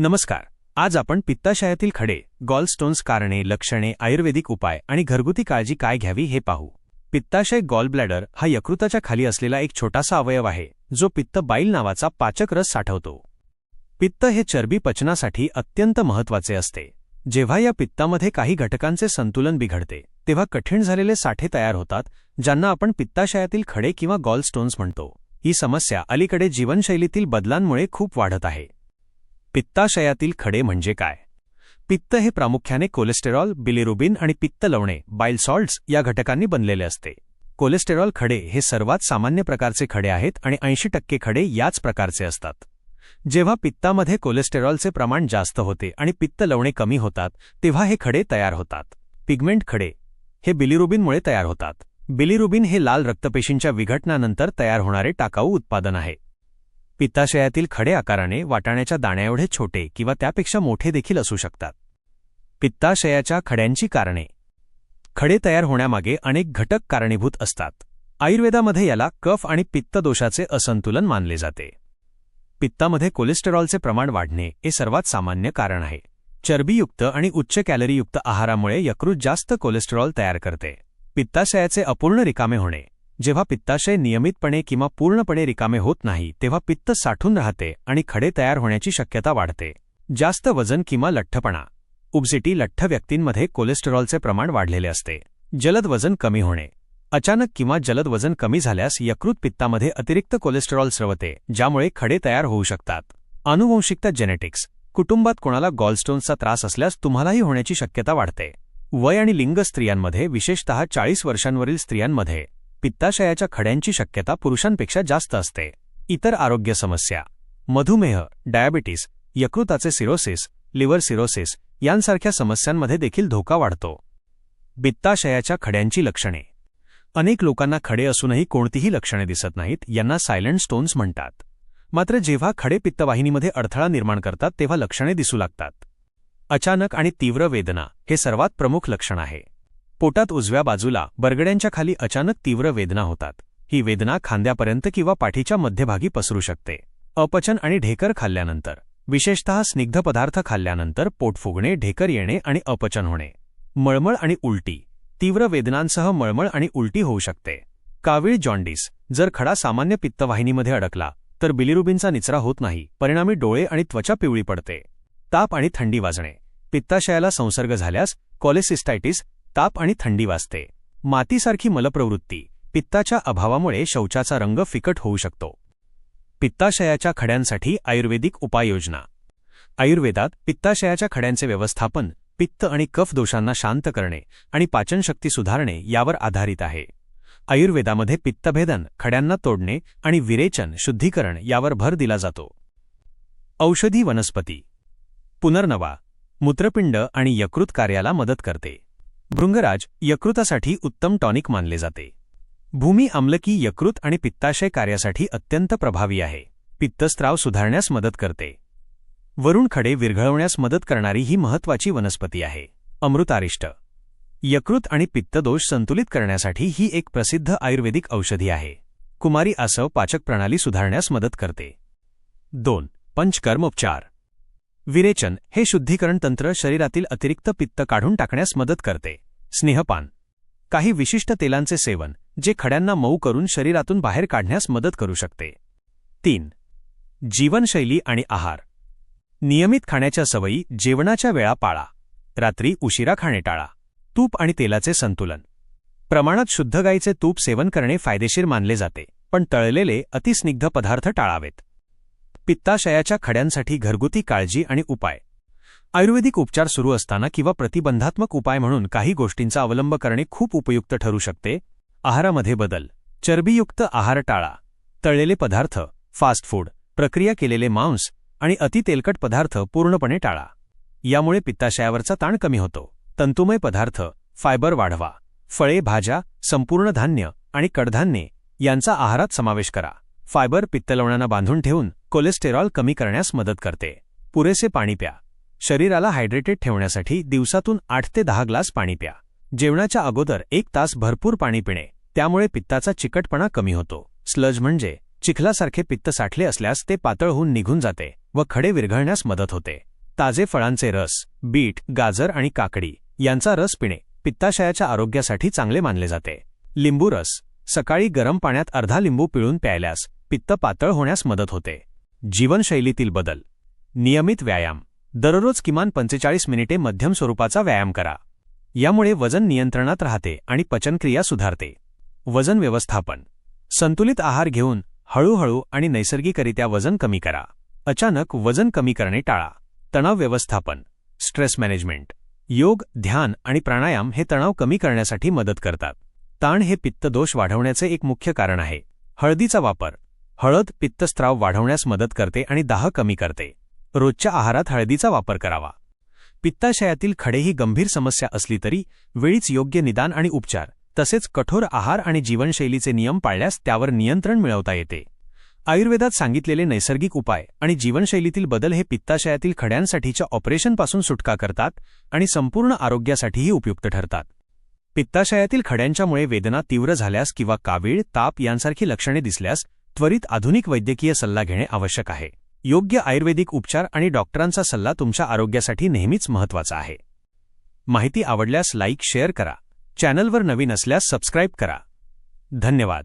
नमस्कार. आज आपण पित्ताशयातील खडे गॉलस्टोन्स कारणे लक्षणे आयुर्वेदिक उपाय आणि घरगुती काळजी काय घ्यावी हे पाहू. पित्ताशय गॉलब्लॅडर हा यकृताच्या खाली असलेला एक छोटासा अवयव आहे जो पित्त बाईल नावाचा पाचक रस साठवतो. पित्त हे चरबी पचनासाठी अत्यंत महत्त्वाचे असते. जेव्हा या पित्तामध्ये काही घटकांचे संतुलन बिघडते तेव्हा कठीण झालेले साठे तयार होतात ज्यांना आपण पित्ताशयातील खडे किंवा गॉलस्टोन्स म्हणतो. ही समस्या अलीकडे जीवनशैलीतील बदलांमुळे खूप वाढत आहे. पित्ताशयातील खडे म्हणजे काय? पित्त हे प्रामुख्याने कोलेस्टेरॉल बिलिरुबिन आणि पित्त लवणे बाईल सॉल्ट्स या घटकांनी बनलेले असते. कोलेस्टेरॉल खडे हे सर्वात सामान्य प्रकारचे खडे आहेत आणि ऐंशी टक्के खडे याच प्रकारचे असतात. जेव्हा पित्तामध्ये कोलेस्टेरॉलचे प्रमाण जास्त होते आणि पित्त लवणे कमी होतात तेव्हा हे खडे तयार होतात. पिगमेंट खडे हे बिलिरुबिनमुळे तयार होतात. बिलिरुबिन हे लाल रक्तपेशींच्या विघटनानंतर तयार होणारे टाकाऊ उत्पादन आहे. पित्ताशयातील खडे आकाराने वाटाण्याच्या दाण्याएवढे छोटे किंवा त्यापेक्षा मोठे देखील असू शकतात. पित्ताशयाच्या खड्यांची कारणे. खडे तयार होण्यामागे अनेक घटक कारणीभूत असतात. आयुर्वेदामध्ये याला कफ आणि पित्त दोषाचे असंतुलन मानले जाते. पित्तामध्ये कोलेस्टेरॉलचे प्रमाण वाढणे हे सर्वात सामान्य कारण आहे. चरबीयुक्त आणि उच्च कॅलरीयुक्त आहारामुळे यकृत जास्त कोलेस्टेरॉल तयार करते. पित्ताशयाचे अपूर्ण रिकामे होणे. जेव्हा पित्ताशय नियमितपणे किंवा पूर्णपणे रिकामे होत नाही तेव्हा पित्त साठून राहते आणि खडे तयार होण्याची शक्यता वाढते. जास्त वजन किंवा लठ्ठपणा. उबसिटी लठ्ठ व्यक्तींमध्ये कोलेस्टेरॉलचे प्रमाण वाढलेले असते. जलद वजन कमी होणे. अचानक किंवा जलद वजन कमी झाल्यास यकृत पित्तामध्ये अतिरिक्त कोलेस्टेरॉल स्रवते ज्यामुळे खडे तयार होऊ शकतात. अनुवंशिकता जेनेटिक्स कुटुंबात कोणाला गॉलस्टोन्सचा त्रास असल्यास तुम्हालाही होण्याची शक्यता वाढते. वय आणि लिंग स्त्रियांमध्ये विशेषतः चाळीस वर्षांवरील स्त्रियांमध्ये. पित्ताशयाच्या खड्यांची शक्यता पुरुषांपेक्षा जास्त असते. इतर आरोग्य समस्या. मधुमेह डायबिटीस यकृताचे सिरोसिस लिव्हर सिरोसिस यांसारख्या समस्यांमध्ये देखील धोका वाढतो. पित्ताशयाच्या खड्यांची लक्षणे. अनेक लोकांना खडे असूनही कोणतीही लक्षणे दिसत नाहीत यांना सायलेंट स्टोन्स म्हणतात. मात्र जेव्हा खडे पित्तवाहिनीमध्ये अडथळा निर्माण करतात तेव्हा लक्षणे दिसू लागतात. अचानक आणि तीव्र वेदना हे सर्वात प्रमुख लक्षण आहे. पोटात उजव्या बाजूला बरगड्यांच्या खाली अचानक तीव्र वेदना होतात. ही वेदना खांद्यापर्यंत किंवा पाठीच्या मध्यभागी पसरू शकते. अपचन आणि ढेकर खाल्ल्यानंतर. विशेषतः स्निग्ध पदार्थ खाल्ल्यानंतर पोट फुगणे ढेकर येणे आणि अपचन होणे. मळमळ आणि उलटी. तीव्र वेदनांसह मळमळ आणि उलटी होऊ शकते. कावीळ जॉन्डिस. जर खडा सामान्य पित्तवाहिनीमध्ये अडकला तर बिलिरुबिनचा निचरा होत नाही. परिणामी डोळे आणि त्वचा पिवळी पडते. ताप आणि थंडी वाजणे. पित्ताशयाला संसर्ग झाल्यास कॉलेसिस्टायटिस ताप आणि थंडी वाजते. मातीसारखी मलप्रवृत्ती पित्ताच्या अभावामुळे शौचाचा रंग फिकट होऊ शकतो. पित्ताशयाच्या खड्यांसाठी आयुर्वेदिक उपाययोजना. आयुर्वेदात पित्ताशयाच्या खड्यांचे व्यवस्थापन पित्त आणि कफ दोषांना शांत करणे आणि पाचनशक्ती सुधारणे यावर आधारित आहे. आयुर्वेदामध्ये पित्तभेदन खड्यांना तोडणे आणि विरेचन शुद्धीकरण यावर भर दिला जातो. औषधी वनस्पती. पुनर्नवा मूत्रपिंड आणि यकृत कार्याला मदत करते. भृंगराज यकृतासाठी उत्तम टॉनिक मानले जाते. भूमी आम्लकी यकृत आणि पित्ताशय कार्यासाठी अत्यंत प्रभावी आहे. पित्तस्त्राव सुधारण्यास मदत करते. वरुण खडे विरघळवण्यास मदत करणारी ही महत्वाची वनस्पती आहे. अमृतारिष्ट. यकृत आणि पित्तदोष संतुलित करण्यासाठी ही एक प्रसिद्ध आयुर्वेदिक औषधी आहे. कुमारी आसव पाचक प्रणाली सुधारण्यास मदत करते. दोन. पंचकर्मोपचार. विरेचन हे शुद्धीकरण तंत्र शरीरातील अतिरिक्त पित्त काढून टाकण्यास मदत करते. स्नेहपान. काही विशिष्ट तेलांचे सेवन जे खड्यांना मऊ करून शरीरातून बाहेर काढण्यास मदत करू शकते. तीन. जीवनशैली आणि आहार. नियमित खाण्याच्या सवयी जेवणाच्या वेळा पाळा. रात्री उशिरा खाणे टाळा. तूप आणि तेलाचे संतुलन. प्रमाणात शुद्ध गाईचे तूप सेवन करणे फायदेशीर मानले जाते पण तळलेले अतिस्निग्ध पदार्थ टाळावेत. पित्ताशयाच्या खड्यांसाठी घरगुती काळजी आणि उपाय. आयुर्वेदिक उपचार सुरू असताना किंवा प्रतिबंधात्मक उपाय म्हणून काही गोष्टींचा अवलंब करणे खूप उपयुक्त ठरू शकते. आहारामध्ये बदल. चरबीयुक्त आहार टाळा. तळलेले पदार्थ फास्ट फूड प्रक्रिया केलेले मांस आणि अतितेलकट पदार्थ पूर्णपणे टाळा. यामुळे पित्ताशयावरचा ताण कमी होतो. तंतुमय पदार्थ फायबर वाढवा. फळे भाज्या संपूर्ण धान्य आणि कडधान्ये यांचा आहारात समावेश करा. फायबर पित्तलवणांना बांधून ठेवून कोलेस्टेरॉल कमी करण्यास मदत करते. पुरेसे पाणी प्या. शरीराला हायड्रेटेड ठेवण्यासाठी दिवसातून आठ ते दहा ग्लास पाणी प्या. जेवणाच्या अगोदर एक तास भरपूर पाणी पिणे. त्यामुळे पित्ताचा चिकटपणा कमी होतो. स्लज म्हणजे चिखलासारखे पित्त साठले असल्यास ते पातळ होऊन निघून जाते व खडे विरघळण्यास मदत होते. ताजे फळांचे रस बीट गाजर आणि काकडी यांचा रस पिणे. पित्ताशयाच्या आरोग्यासाठी चांगले मानले जाते. लिंबू रस. सकाळी गरम पाण्यात अर्धा लिंबू पिळून प्यायल्यास पित्त पातळ होण्यास मदत होते. जीवनशैलीतील बदल. नियमित व्यायाम. दररोज किमान पंचेचाळीस मिनिटे मध्यम स्वरूपाचा व्यायाम करा. यामुळे वजन नियंत्रणात राहते आणि पचनक्रिया सुधारते. वजन व्यवस्थापन. संतुलित आहार घेऊन हळूहळू आणि नैसर्गिकरित्या वजन कमी करा. अचानक वजन कमी करणे टाळा. तणाव व्यवस्थापन. Stress management. योग ध्यान आणि प्राणायाम हे तणाव कमी करण्यासाठी मदत करतात. ताण हे पित्तदोष वाढवण्याचे एक मुख्य कारण आहे. हळदीचा वापर. हळद पित्तस्त्राव वाढवण्यास मदत करते आणि दाह कमी करते. रोजच्या आहारात हळदीचा वापर करावा. पित्ताशयातील खडे ही गंभीर समस्या असली तरी वेळीच योग्य निदान आणि उपचार तसेच कठोर आहार आणि जीवनशैलीचे नियम पाळल्यास त्यावर नियंत्रण मिळवता येते. आयुर्वेदात सांगितलेले नैसर्गिक उपाय आणि जीवनशैलीतील बदल हे पित्ताशयातील खड्यांसाठीच्या ऑपरेशनपासून सुटका करतात आणि संपूर्ण आरोग्यासाठीही उपयुक्त ठरतात. पित्ताशयातील खड्यांच्यामुळे वेदना तीव्र झाल्यास किंवा कावीळ ताप यांसारखी लक्षणे दिसल्यास त्वरित आधुनिक वैद्यकीय सल्ला घेणे आवश्यक आहे. योग्य आयुर्वेदिक उपचार आणि डॉक्टरांचा सल्ला तुमच्या आरोग्यासाठी नेहमीच महत्त्वाचा आहे. माहिती आवडल्यास लाईक शेअर करा. चॅनलवर नवीन असल्यास सबस्क्राईब करा. धन्यवाद.